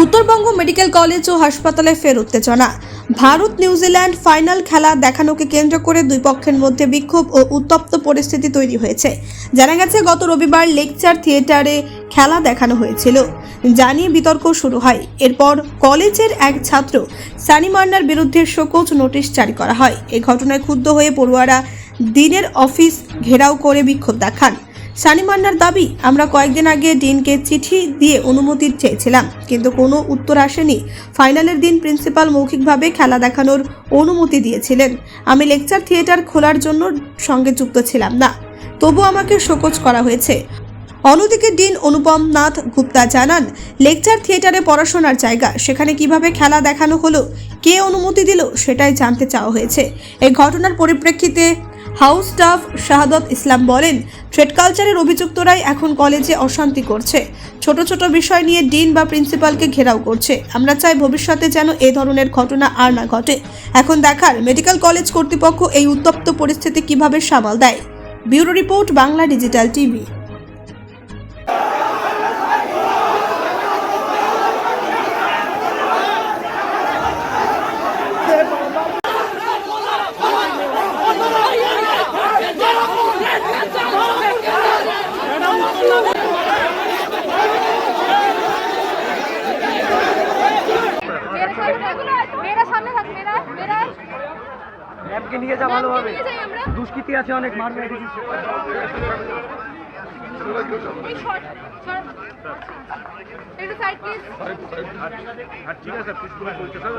Uttarbanga medical college ও হাসপাতালে ফের উত্তেজনা। ভারত, নিউজিল্যান্ড ফাইনাল খেলা দেখানোকে কেন্দ্র করে দুই পক্ষের মধ্যে বিক্ষোভ ও উত্তপ্ত পরিস্থিতি তৈরি হয়েছে। জানা গেছে, গত রবিবার লেকচার থিয়েটারে খেলা দেখানো হয়েছিল। জানিয়ে বিতর্ক শুরু হয়। এরপর কলেজের এক ছাত্র সানি মান্নার বিরুদ্ধে শোকজ নোটিশ জারি করা হয়। এই ঘটনায় ক্ষুব্ধ হয়ে পড়ুয়ারা দিনের অফিস ঘেরাও করে বিক্ষোভ দেখান। সানি মান্নার দাবি, আমরা কয়েকদিন আগে ডিনকে চিঠি দিয়ে অনুমতি চেয়েছিলাম, কিন্তু কোনো উত্তর আসেনি। ফাইনালের দিন প্রিন্সিপাল মৌখিকভাবে খেলা দেখানোর অনুমতি দিয়েছিলেন। আমি লেকচার থিয়েটার খোলার জন্য সঙ্গে যুক্ত ছিলাম না, তবু আমাকে শোকজ করা হয়েছে। অন্যদিকে ডিন অনুপম নাথ গুপ্তা জানান, লেকচার থিয়েটারে পড়াশোনার জায়গা, সেখানে কীভাবে খেলা দেখানো হলো, কে অনুমতি দিল সেটাই জানতে চাওয়া হয়েছে। এই ঘটনার পরিপ্রেক্ষিতে হাউস স্টাফ শাহাদত ইসলাম বলেন, ট্রেড কালচারের অভিযুক্তরাই এখন কলেজে অশান্তি করছে। ছোট ছোট বিষয় নিয়ে ডিন বা প্রিন্সিপালকে ঘেরাও করছে। আমরা চাই ভবিষ্যতে যেন এ ধরনের ঘটনা আর না ঘটে। এখন দেখার মেডিকেল কলেজ কর্তৃপক্ষ এই উত্তপ্ত পরিস্থিতি কীভাবে সামাল দেয়। Bureau report Bangla digital TV. ম্যাপকে নিয়ে যা ভালো হবে। নিয়ে যাই আমরা। দুষ্কৃতি আছে অনেক মারবে এদিকে। এই শর্ট শর্ট। একটু সাইড প্লিজ হ্যাঁ ঠিক আছে পুষ্প চলছে স্যার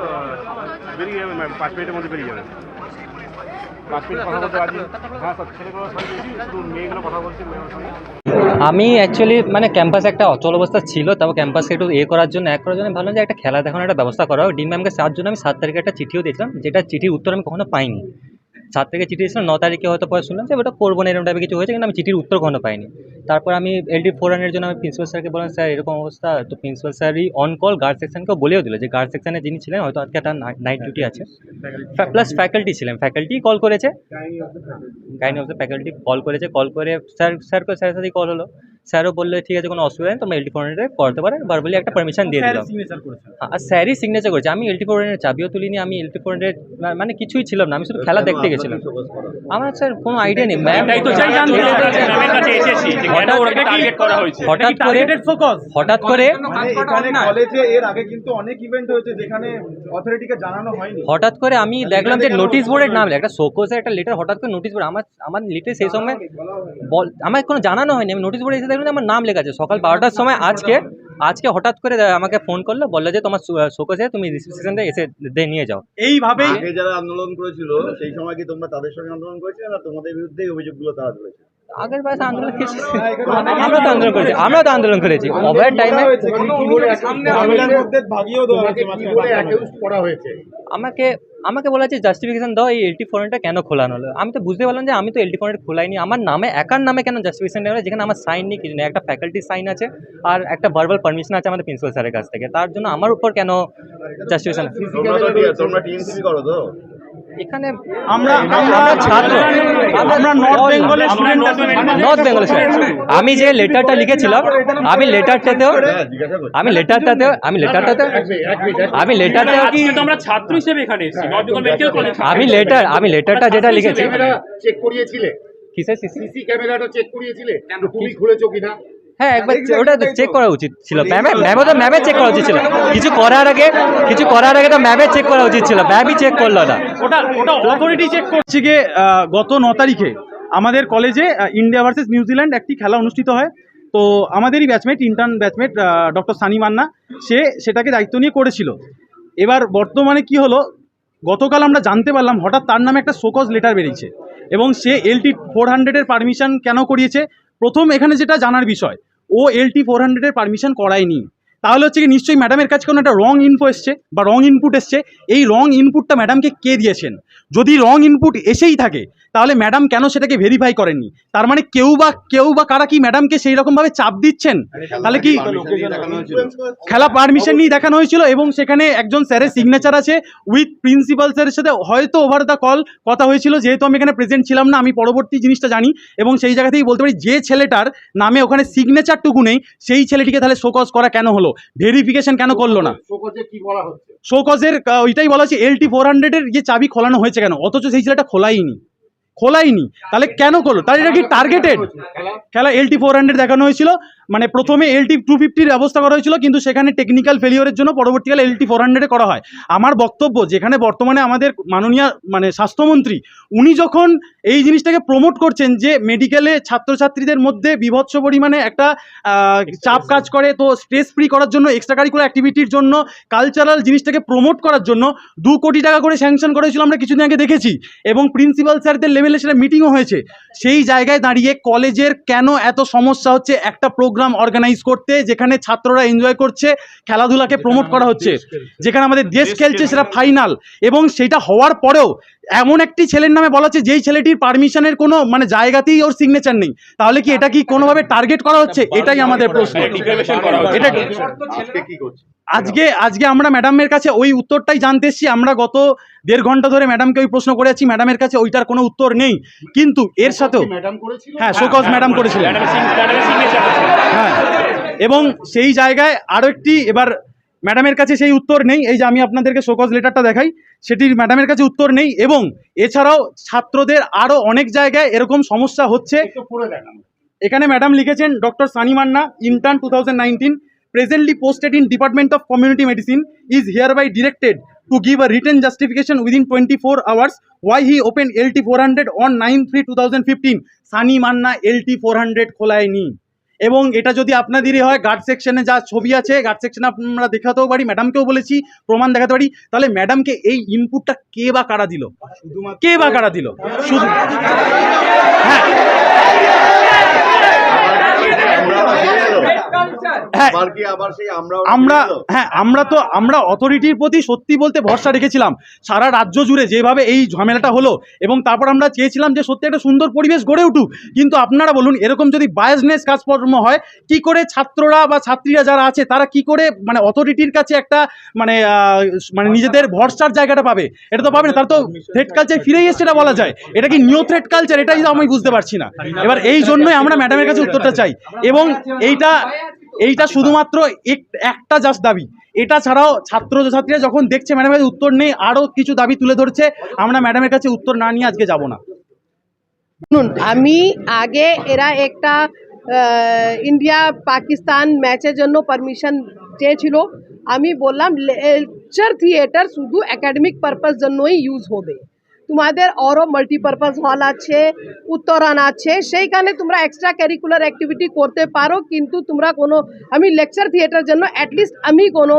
বেরিয়ে যাবে ম্যাম পাঁচ মিনিটের মধ্যে বেরিয়ে যাবে পাঁচ মিনিট কথা বলতে পারছি হ্যাঁ স্যার ছেলেগুলো সবাই বেরিয়েছি শুধু মেয়েগুলো কথা বলছি মেয়েগুলোর সঙ্গে আমি অ্যাকচুয়ালি মানে ক্যাম্পাসে একটা অচল অবস্থা ছিল তারপর ক্যাম্পাসকে একটু এ করার জন্য, এক করার জন্য ভালো যে একটা খেলা দেখানোর একটা ব্যবস্থা করা হোক। ডিম ম্যামকে সাত জন্য আমি সাত তারিখে একটা চিঠিও দিয়েছিলাম, যেটা চিঠির উত্তর আমি কখনো পাইনি। সাত থেকে চিঠি দিয়েছিলাম, ন তারিখে হয়তো পরে শুনলাম যে ওটা করব না, এরকম টাইপের কিছু হয়েছে কিন্তু আমি চিঠির উত্তর কখনো পাইনি। তারপর আমি এলডি ফোর রানের জন্য আমি প্রিন্সিপাল স্যারকে বললাম, স্যার, এরকম অবস্থা। তো প্রিন্সিপাল স্যারই অন কল গার্ড সেকশনকেও বলেও দিল যে গার্ড সেকশনে যিনি ছিলেন, হয়তো আজকে একটা নাইট ডিউটি আছে। প্লাস ফ্যাকাল্টি ছিলেন ফ্যাকাল্টি কল করেছে। Gynae of the faculty call করেছে। কল করে স্যার স্যারকে স্যারের সাথেই কল হলো। স্যারও বলল ঠিক আছে কোনো অসুবিধা নেই তোমরা এলটি ফোরেনে করতে পারে। ভার্বালি একটা পারমিশন দিয়ে দিলাম। হ্যাঁ, আর স্যারই সিগনেচার করেছে। আমি এলটি ফোরেনের চাবিও তুলিনি আমি এলটি ফোরেনের মানে কিছুই ছিলাম না আমি শুধু খেলা দেখতে গেছিলাম। আমার স্যার কোনো আইডিয়া নেই। ম্যাম হঠাৎ- করা হয়েছে। হঠাৎ করে হঠাৎ করে মানে কলেজে এর আগে কিন্তু অনেক ইভেন্ট হয়েছে যেখানে অথরিটিকে জানানো হয়নি। হঠাৎ করে আমি দেখলাম যে নোটিশ বোর্ডের নাম লেখা, একটা শোকোসের একটা লেটার হঠাৎ করে নোটিশ বোর্ড আমার আমার লিটে সেই সময় বল আমার কোনো জানানো হয়নি আমি নোটিশ বোর্ডে এসে যে আমার নাম লেখা আছে। সকাল বারোটার সময় আজকে আজকে হঠাৎ করে আমাকে ফোন করল বলল যে তোমার শোকসে তুমি রিসেপশন এসে দিয়ে নিয়ে যাও। এইভাবেই আগে যারা আন্দোলন করেছিল সেই সময় কি তোমরা তাদের সঙ্গে আন্দোলন করেছিলে না তোমাদের বিরুদ্ধে অভিযোগগুলো তারা তুলেছে আগের বয়সে আন্দোলন করেছি আমরা তো আন্দোলন করেছি আমরা তো আন্দোলন করেছি। ওভার টাইমে হয়েছে। আমাকে আমাকে বলা হচ্ছে জাস্টিফিকেশন দাও এই এলটি ফোনটা কেন খোলানো হলো? আমি তো বুঝতে পারলাম যে আমি তো এলটি ফোনটা খোলাইনি। আমার নামে একার নামে কেন জাস্টিফিকেশন নেওয়া হলো? যেখানে আমার সাইন নেই কিছু নেই। একটা ফ্যাকাল্টি সাইন আছে আর একটা ভার্বাল পারমিশন আছে আমাদের প্রিন্সিপাল স্যারের কাছ থেকে। তার জন্য আমার উপর কেন জাস্টিফিকেশন এখানে আমরা আমরা ছাত্র। আমরা নর্থ বেঙ্গলের স্টুডেন্ট নর্থ বেঙ্গল আমি যে লেটারটা লিখেছিলাম আমি লেটারটাতেও আমি লেটারটাতেও আমি লেটারটাতেও আমি লেটারটা আজকে তো আমরা ছাত্র হিসেবে এখানে এসেছি। নর্থ বেঙ্গল মেডিকেল কলেজ আমি লেটার আমি লেটারটা যেটা লিখেছি চেক করিয়েছিলে? কিসের সিসি সিসি ক্যামেরাটা চেক করিয়েছিলে? তুমি খুলেছো কিনা? হ্যাঁ একবার ওটা চেক করা উচিত ছিল। ম্যামে ম্যামও তো ম্যামে চেক করা উচিত ছিল। কিছু করার আগে কিছু করার আগে তো ম্যামে চেক করা উচিত ছিল। ম্যামই চেক করল না। ওটা ওটা অথরিটি চেক গিয়ে গত ন তারিখে আমাদের কলেজে ইন্ডিয়া ভার্সেস নিউজিল্যান্ড একটি খেলা অনুষ্ঠিত হয়। তো আমাদেরই batchmate intern batchmate doctor Sunny Manna সে সেটাকে দায়িত্ব নিয়ে করেছিল। এবার বর্তমানে কি হলো গতকাল আমরা জানতে পারলাম হঠাৎ তার নামে একটা শোকজ লেটার বেরিয়েছে। এবং সে এলটি ফোর হান্ড্রেডের পারমিশন কেন করিয়েছে প্রথম এখানে যেটা জানার বিষয় ও এলটি ফোর হান্ড্রেডের পারমিশন করায়নি। তাহলে হচ্ছে কি নিশ্চয়ই ম্যাডামের কাছে কোনো একটা রং ইনফো এসছে বা রং ইনপুট এসছে। এই রং ইনপুটটা ম্যাডামকে কে দিয়েছেন? যদি রং ইনপুট এসেই থাকে তাহলে ম্যাডাম কেন সেটাকে ভেরিফাই করেননি? তার মানে কেউ বা কেউ বা কারা কি ম্যাডামকে সেই রকমভাবে চাপ দিচ্ছেন? তাহলে কি খেলা পারমিশন নিয়ে দেখানো হয়েছিল এবং সেখানে একজন স্যারের সিগনেচার আছে উইথ প্রিন্সিপাল স্যারের সাথে হয়তো ওভার দ্য কল কথা হয়েছিল। যেহেতু আমি এখানে প্রেজেন্ট ছিলাম না আমি পরবর্তী জিনিসটা জানি এবং সেই জায়গা থেকেই বলতে পারি যে ছেলেটার নামে ওখানে সিগনেচারটুকু নেই সেই ছেলেটিকে তাহলে শোকজ করা কেন হলো? ভেরিফিকেশন কেন করল না? শোকজের ওইটাই বলা হচ্ছে এল টি ফোর হান্ড্রেডের যে চাবি খোলানো হয়েছে কেন? অথচ সেই ছেলেটা খোলাইনি। খোলাইনি। তাহলে কেন করল? তাহলে এটা কি টার্গেটেড খেলা? এল টি ফোর হান্ড্রেড দেখানো হয়েছিল। মানে প্রথমে এল টি টু ফিফটির ব্যবস্থা করা হয়েছিল কিন্তু সেখানে টেকনিক্যাল ফেলিওরের জন্য পরবর্তীকালে এল টি ফোর হান্ড্রেডে করা হয়। আমার বক্তব্য যেখানে বর্তমানে আমাদের মাননীয় মানে স্বাস্থ্যমন্ত্রী উনি যখন এই জিনিসটাকে প্রমোট করছেন যে মেডিকেলে ছাত্রছাত্রীদের মধ্যে বিভৎস পরিমাণে একটা চাপ কাজ করে তো স্ট্রেস ফ্রি করার জন্য এক্সট্রা কারিকুলার অ্যাক্টিভিটির জন্য কালচারাল জিনিসটাকে প্রমোট করার জন্য দু কোটি টাকা করে স্যাংশন করেছিল আমরা কিছুদিন আগে দেখেছি। এবং প্রিন্সিপাল স্যারদের লেভেলে সেটা মিটিংও হয়েছে। সেই জায়গায় দাঁড়িয়ে কলেজের কেন এত সমস্যা হচ্ছে একটা প্রোগ্রাম অর্গানাইজ করতে যেখানে ছাত্ররা এনজয় করছে খেলাধুলাকে প্রমোট করা হচ্ছে। যেখানে আমাদের দেশ খেলছে সেটা ফাইনাল এবং সেটা হওয়ার পরেও এমন একটি ছেলের নামে বলা হচ্ছে যেই ছেলেটির পারমিশনের কোনো মানে জায়গাতেই ওর সিগনেচার নেই। তাহলে কি এটা কি কোনোভাবে টার্গেট করা হচ্ছে? এটাই আমাদের প্রশ্ন। এটা আজকে আজকে আমরা ম্যাডামের কাছে ওই উত্তরটাই জানতে এসেছি। আমরা গত দেড় ঘণ্টা ধরে ম্যাডামকে ওই প্রশ্ন করে আছি ম্যাডামের কাছে ওইটার কোনো উত্তর নেই। কিন্তু এর সাথেও ম্যাডাম করেছিল? হ্যাঁ শোকজ ম্যাডাম করেছিলেন সিগনেচার আছে হ্যাঁ এবং সেই জায়গায় আরও একটি এবার ম্যাডামের কাছে সেই উত্তর নেই। এই যে আমি আপনাদেরকে শোকজ লেটারটা দেখাই সেটির ম্যাডামের কাছে উত্তর নেই এবং এছাড়াও ছাত্রদের আরও অনেক জায়গায় এরকম সমস্যা হচ্ছে। এখানে ম্যাডাম লিখেছেন doctor Sunny Manna intern two thousand nineteen presently posted in department of community medicine is hereby directed to give a written justification within twenty four hours why he open L T four hundred on nine three two thousand fifteen Sunny Manna L T four hundred খোলায়নি। এবং এটা যদি আপনাদেরই হয় guard সেকশনে যা ছবি আছে guard সেকশনে আমরা দেখাতেও পারি ম্যাডামকেও বলেছি প্রমাণ দেখাতে পারি। তাহলে ম্যাডামকে এই ইনপুটটা কে বা কারা দিল? কে বা কারা দিল? শুধু হ্যাঁ হ্যাঁ আবার কি আবার সেই আমরা আমরা হ্যাঁ আমরা তো আমরা অথরিটির প্রতি সত্যি বলতে ভরসা রেখেছিলাম। সারা রাজ্য জুড়ে যেভাবে এই ঝামেলাটা হলো এবং তারপর আমরা চেয়েছিলাম যে সত্যি একটা সুন্দর পরিবেশ গড়ে উঠুক। কিন্তু আপনারা বলুন এরকম যদি বায়াসনেস কাজকর্ম হয় কি করে ছাত্ররা বা ছাত্রীরা যারা আছে তারা কি করে মানে অথরিটির কাছে একটা মানে মানে নিজেদের ভরসার জায়গাটা পাবে? এটা তো পাবে না তার তো থ্রেড কালচার ফিরেই এসছে এটা বলা যায়। এটা কি নিউ থ্রেড কালচার এটাই তো আমি বুঝতে পারছি না। এবার এই জন্যই আমরা ম্যাডামের কাছে উত্তরটা চাই। এবং এইটা এইটা শুধুমাত্র এক- একটা জাস্ট দাবি। এটা ছাড়াও ছাত্র ছাত্রীরা যখন দেখছে ম্যাডামের উত্তর নেই আরও কিছু দাবি তুলে ধরছে, আমরা ম্যাডামের কাছে উত্তর না নিয়ে আজকে যাব না। শুনুন, আমি আগে এরা একটা ইন্ডিয়া পাকিস্তান ম্যাচের জন্য পারমিশন চেয়েছিল। আমি বললাম লেকচার থিয়েটার শুধু একাডেমিক পারপাস জন্যই ইউজ হবে। তোমাদের আরও মাল্টিপারপাস হল আছে উত্তরণ আছে, সেইখানে তোমরা এক্সট্রা ক্যারিকুলার অ্যাক্টিভিটি করতে পারো, কিন্তু তোমরা কোনো, আমি লেকচার থিয়েটার জন্য অ্যাটলিস্ট আমি কোনো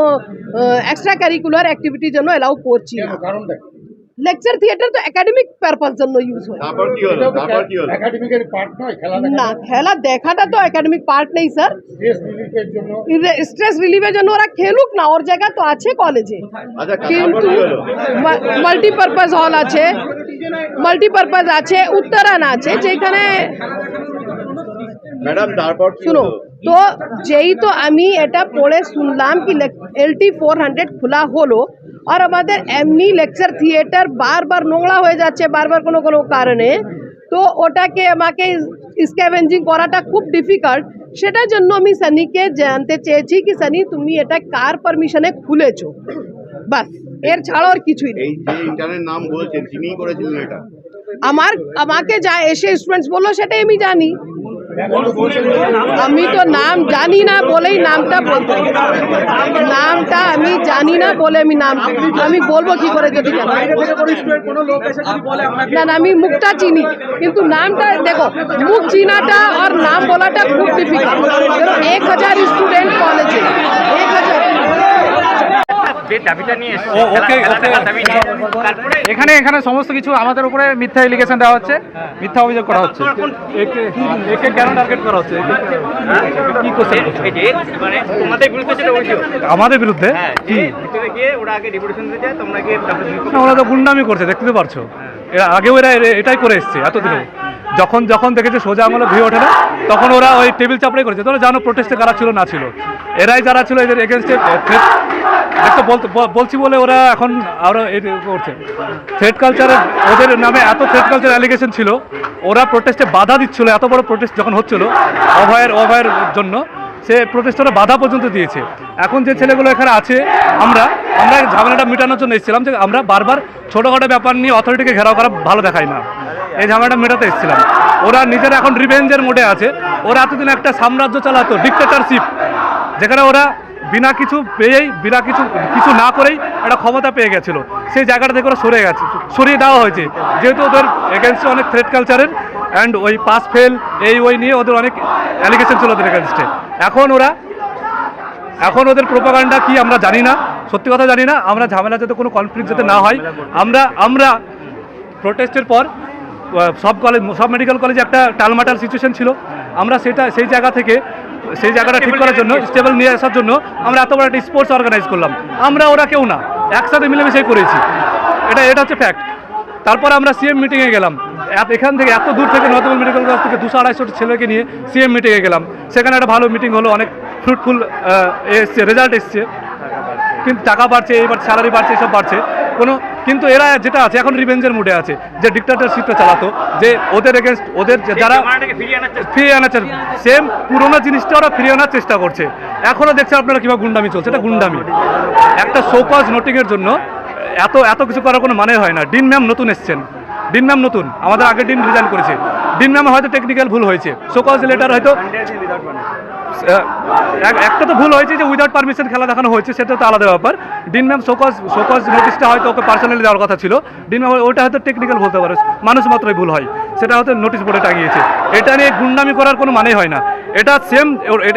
এক্সট্রা ক্যারিকুলার অ্যাক্টিভিটির জন্য অ্যালাউ করছি না। লেকচার থিয়েটার তো একাডেমিক পারপাস জন্য ইউজ হয়। তারপর কি হলো? তারপর কি হলো? একাডেমিকের পার্ট নয় খেলা না খেলা দেখাটা তো একাডেমিক পার্ট নেই স্যার স্ট্রেস রিলিফের জন্য। স্ট্রেস রিলিফের জন্য ওরা খেলুক না ওর জায়গা তো আছে কলেজে আচ্ছা কিন্তু মাল্টিপারপাস হল? আছে মাল্টিপারপাস আছে উত্তরায়ণ আছে যেখানে ম্যাডাম তারপর শুনো তো যেই তো আমি এটা পড়ে শুনলাম কি এল টি ফোর হান্ড্রেড খোলা হলো আর আমাদের এমনি লেকচার থিয়েটার বারবার নোংরা হয়ে যাচ্ছে বারবার কোনো কোনো কারণে। তো ওটাকে আমাকে স্ক্যাভেঞ্জিং করাটা খুব ডিফিকাল্ট সেটার জন্য আমি সানিকে জানতে চেয়েছি কি সানি তুমি এটা কার পারমিশনে খুলেছো? বাসের ছাড়া আর কিছুই নেই। নাম বলছেন করেছিলেন এটা? আমার আমাকে যা এসে স্টুডেন্টস বলল সেটাই আমি জানি। আমি তো নাম জানি না বলেই নামটা বলতে নামটা আমি জানি না বলে আমি নাম আমি বলব কি করে যদি না না, আমি মুখটা চিনি, কিন্তু নামটা দেখো, মুখ চিনাটা আর নাম বলাটা খুব ডিফিকাল্ট এক হাজার স্টুডেন্ট কলেজে এক হাজার যে দাবিটা নিয়ে ও, ওকে, ওকে। এখানে এখানে সমস্ত কিছু আমাদের উপরে মিথ্যা এলিগেশন দেওয়া হচ্ছে। মিথ্যা অভিযোগ করা হচ্ছে। একে একে কেন টার্গেট করা হচ্ছে? কি কোশ্চেন মানে তোমাদের বিরুদ্ধে যেটা অভিযোগ। আমাদের বিরুদ্ধে? হ্যাঁ ভিতরে গিয়ে ওরা আগে ডেপুটেশন দিতে যায় তোমরা গিয়ে না, ওরা তো গুন্ডামি করছে দেখতে পারছ। এরা আগেও এরা এটাই করে এসছে এতদিনে যখন যখন দেখেছে সোজা আঙুলে ভিড় ওঠে না তখন ওরা ওই টেবিল চাপড়াই করেছে। তোরা জানো প্রোটেস্টে কারা ছিল না ছিল। এরাই যারা ছিল এদের এগেনস্টে দেখো বলতে বলছি বলে ওরা এখন আরও এ করছে। থ্রেড কালচারের ওদের নামে এত থ্রেড কালচার অ্যালিগেশন ছিল, ওরা প্রোটেস্টে বাধা দিচ্ছিল, এত বড় প্রোটেস্ট যখন হচ্ছিল, অভয়ের অভয়ের জন্য, সে প্রোটেস্টরা বাধা পর্যন্ত দিয়েছে। এখন যে ছেলেগুলো এখানে আছে, আমরা আমরা ঝামেলাটা মেটানোর জন্য এসেছিলাম যে আমরা বারবার ছোটোখাটো ব্যাপার নিয়ে অথরিটিকে ঘেরাও করা ভালো দেখায় না। এই ঝামেলাটা মেটাতে এসেছিলাম। ওরা নিজেরা এখন রিভেঞ্জের মোডে আছে। ওরা এতদিন একটা সাম্রাজ্য চালাতো ডিক্টেটারশিপ যেখানে ওরা বিনা কিছু পেয়েই, বিনা কিছু কিছু না করেই একটা ক্ষমতা পেয়ে গেছিল। সেই জায়গাটা থেকে ওরা সরে গেছে, সরিয়ে দেওয়া হয়েছে। যেহেতু ওদের এগেনস্টে অনেক থ্রেড কালচারের অ্যান্ড ওই পাস ফেল এই ওই নিয়ে ওদের অনেক অ্যালিগেশন ছিল ওদের এগেনস্টে এখন ওরা, এখন ওদের প্রোপাগান্ডা কি আমরা জানি না, সত্যি কথা জানি না, আমরা ঝামেলা যাতে কোনো কনফ্লিক্ট যাতে না হয়, আমরা আমরা প্রোটেস্টের পর সব কলেজ সব মেডিকেল কলেজে একটা টালমাটাল সিচুয়েশন ছিল। আমরা সেটা, সেই জায়গা থেকে সেই জায়গাটা ঠিক করার জন্য স্টেবল নিয়ে আসার জন্য আমরা এত বড় একটা স্পোর্টস অর্গানাইজ করলাম। আমরা ওরা কেউ না, একসাথে মিলেমিশেই করেছি। এটা এটা হচ্ছে ফ্যাক্ট তারপর আমরা সিএম মিটিংয়ে গেলাম। এখান থেকে এত দূর থেকে নর্থবেল মেডিকেল কলেজ থেকে দুশো আড়াইশো ছেলেকে নিয়ে সিএম মিটিংয়ে গেলাম। সেখানে একটা ভালো মিটিং হলো, অনেক ফ্রুটফুল এসছে রেজাল্ট এসছে। কিন্তু টাকা বাড়ছে, এবার স্যালারি বাড়ছে, এসব বাড়ছে। কোনো কিন্তু এরা যেটা আছে এখন রিভেঞ্জের মুডে আছে যে ডিক্টারশিপটা চালাতো যে ওদের এগেনস্ট ওদের যারা ফিরিয়ে আনার চেষ্টা সেম পুরোনো জিনিসটা ওরা ফিরিয়ে আনার চেষ্টা করছে। এখনও দেখছেন আপনারা কীভাবে গুন্ডামি চলছে এটা গুন্ডামি। একটা শোকজ নোটিংয়ের জন্য এত এত কিছু করার কোনো মানে হয় না। ডিন ম্যাম নতুন এসছেন। ডিন ম্যাম নতুন। আমাদের আগের দিন রিজাইন করেছে। ডিন ম্যাম হয়তো টেকনিক্যাল ভুল হয়েছে। শোকজ লেটার হয়তো একটা তো ভুল হয়েছে যে উইদাউট পারমিশন খেলা দেখানো হয়েছে, সেটা তো আলাদা ব্যাপার। ডিন ম্যাম শোকজ শোকজ নোটিশটা হয়তো ওকে পার্সোনালি দেওয়ার কথা ছিল। ডিন ম্যাম ওটা হয়তো টেকনিক্যাল বলতে পারে। মানুষ মাত্রই ভুল হয়। সেটা হয়তো নোটিশ বোর্ডে টাঙিয়েছে। এটা নিয়ে গুন্ডামি করার কোনো মানে হয় না। এটা সেম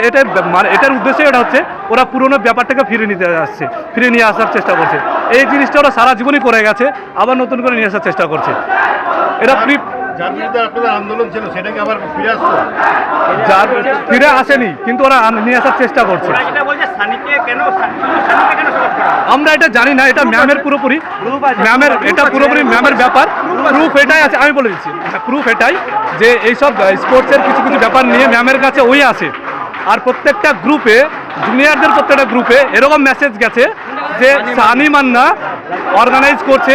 এটা মানে এটার উদ্দেশ্য এটা হচ্ছে, ওরা পুরোনো ব্যাপারটাকে ফিরিয়ে নিতে আসছে। ফিরিয়ে নিয়ে আসার চেষ্টা করছে। এই জিনিসটা ওরা সারা জীবনই করে গেছে, আবার নতুন করে নিয়ে আসার চেষ্টা করছে। এটা প্রি যার বিরুদ্ধে আপনাদের আন্দোলন ছিল সেটাকে আবার ফিরে যার ফিরে আসেনি কিন্তু ওরা নিয়ে আসার চেষ্টা করছে? আমরা এটা জানি না এটা ম্যামের পুরোপুরি ম্যামের এটা পুরোপুরি ম্যামের ব্যাপার। প্রুফ এটাই আছে আমি বলে দিচ্ছি। প্রুফ এটাই যে এইসব স্পোর্টসের কিছু কিছু ব্যাপার নিয়ে ম্যামের কাছে ওই আছে। আর প্রত্যেকটা গ্রুপে জুনিয়রদের প্রত্যেকটা গ্রুপে এরকম মেসেজ গেছে যে সানি মান্না অর্গানাইজ করছে।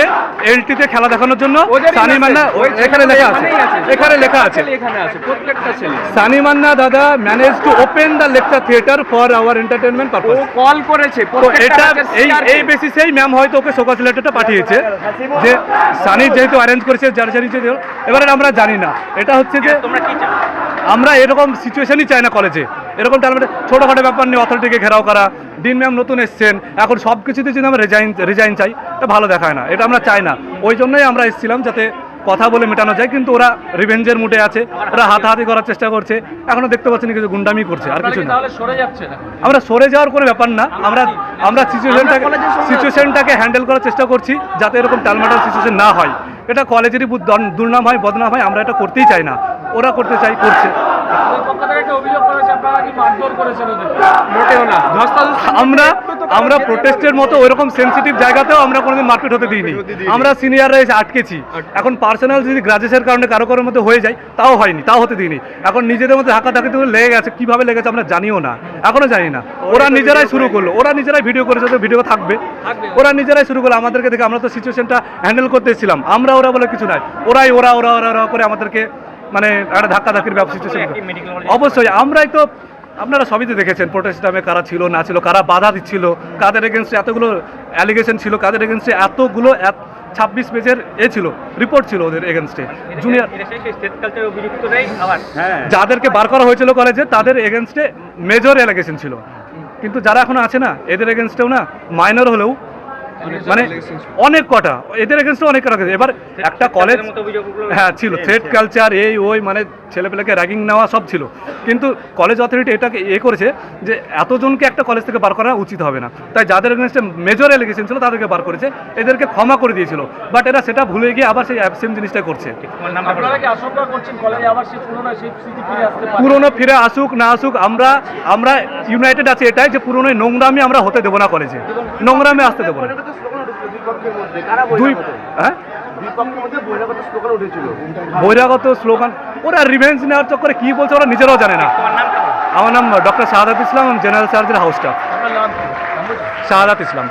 এলটিতে খেলা দেখানোর জন্য সানি মান্না এখানে লেখা আছে। এখানে লেখা আছে। এখানে আছে। প্রত্যেকটা ছেলে। সানি মান্না দাদা manage to open the lecture theatre for our entertainment purpose call করেছে। তো এটা এই এই বেসিসেই ম্যাম হয়তো ওকে শোকাস লেটারটা পাঠিয়েছে যে সানি যেহেতু অ্যারেঞ্জ করেছে যার যে এবারে আমরা জানি না। এটা হচ্ছে যে তোমরা কি চাও? আমরা এরকম সিচুয়েশনই চাই না কলেজে এরকম টালমেটে ছোটোখাটো ব্যাপার নিয়ে অথরিটিকে ঘেরাও করা। ডিন ম্যাম নতুন এসছেন। এখন সব কিছুতে যদি আমরা রিজাইন রিজাইন চাই এটা ভালো দেখায় না এটা আমরা চাই না। ওই জন্যই আমরা এসেছিলাম যাতে কথা বলে মেটানো যায় কিন্তু ওরা রিভেঞ্জের মুডে আছে ওরা হাতাহাতি করার চেষ্টা করছে এখনও দেখতে পাচ্ছেন কিছু গুন্ডামি করছে আর কিছু না। সরে যাচ্ছে আমরা সরে যাওয়ার কোনো ব্যাপার না আমরা আমরা সিচুয়েশনটাকে সিচুয়েশনটাকে হ্যান্ডেল করার চেষ্টা করছি যাতে এরকম টালমাটাল সিচুয়েশন না হয়। এটা কলেজেরই দুর্নাম হয় বদনাম হয় আমরা এটা করতেই চাই না। ওরা করতে চাই অভিযোগ করেছে মোটেও না। আমরা আমরা প্রোটেস্টের মতো ওইরকম সেনসিটিভ জায়গাতেও আমরা কোনোদিন মারপিট হতে দিইনি। আমরা সিনিয়ররা এসে আটকেছি। এখন পার্সোনাল যদি গ্রাজুয়েশনের কারণে কারও কারোর মধ্যে হয়ে যায় তাও হয়নি তাও হতে দিইনি। এখন নিজেদের মধ্যে হাঁকা ধাকাতে লেগে গেছে কীভাবে লেগেছে আমরা জানিও না। এখনও জানি না। ওরা নিজেরাই শুরু করল। ওরা নিজেরাই ভিডিও করেছে তো ভিডিও থাকবে। ওরা নিজেরাই শুরু করল। আমাদেরকে দেখে আমরা তো সিচুয়েশনটা হ্যান্ডেল করতে এসেছিলাম। আমরা ওরা বলে কিছু নাই। ওরাই ওরা ওরা ওরা ওরা করে আমাদেরকে মানে একটা ধাক্কা ধাক্কির ব্যবসা অবশ্যই আমরাই তো আপনারা সবই তো দেখেছেন প্রোটেস্ট নামে কারা ছিল না ছিল কারা বাধা দিচ্ছিল কাদের এগেনস্টে এতগুলো অ্যালিগেশন ছিল কাদের এগেনস্টে এতগুলো ছাব্বিশ পেজের এ ছিল রিপোর্ট ছিল ওদের এগেনস্টে জুনিয়র আবার। যাদেরকে বার করা হয়েছিল কলেজে তাদের এগেনস্টে মেজর অ্যালিগেশন ছিল। কিন্তু যারা এখনও আছে না এদের এগেনস্টেও না মাইনর হলেও মানে অনেক কটা এদের এগেনস্টে অনেক কটা এবার একটা কলেজ হ্যাঁ ছিল। থ্রেড কালচার এই ওই মানে ছেলেপেলেকে র্যাগিং নেওয়া সব ছিল। কিন্তু কলেজ অথরিটি এটাকে এ করেছে যে এতজনকে একটা কলেজ থেকে বার করা উচিত হবে না। তাই যাদের এগেনস্টে মেজর এলিগেশন ছিল তাদেরকে বার করেছে। এদেরকে ক্ষমা করে দিয়েছিল। বাট এরা সেটা ভুলে গিয়ে আবার সেই সেম জিনিসটা করছে। পুরনো ফিরে আসুক না আসুক আমরা আমরা ইউনাইটেড আছি এটাই যে পুরনো নোংরামি আমরা হতে দেবো না কলেজে নোংরামি আসতে দেবো না। দুই হ্যাঁ? বহিরাগত স্লোগান ওরা রিভেন্স নেওয়ার চক্করে কি বলছে ওরা নিজেরাও জানে না। আমার নাম ডক্টর শাহাদাত ইসলাম জেনারেল চার্জের হাউস স্টাফ শাহাদাত ইসলাম।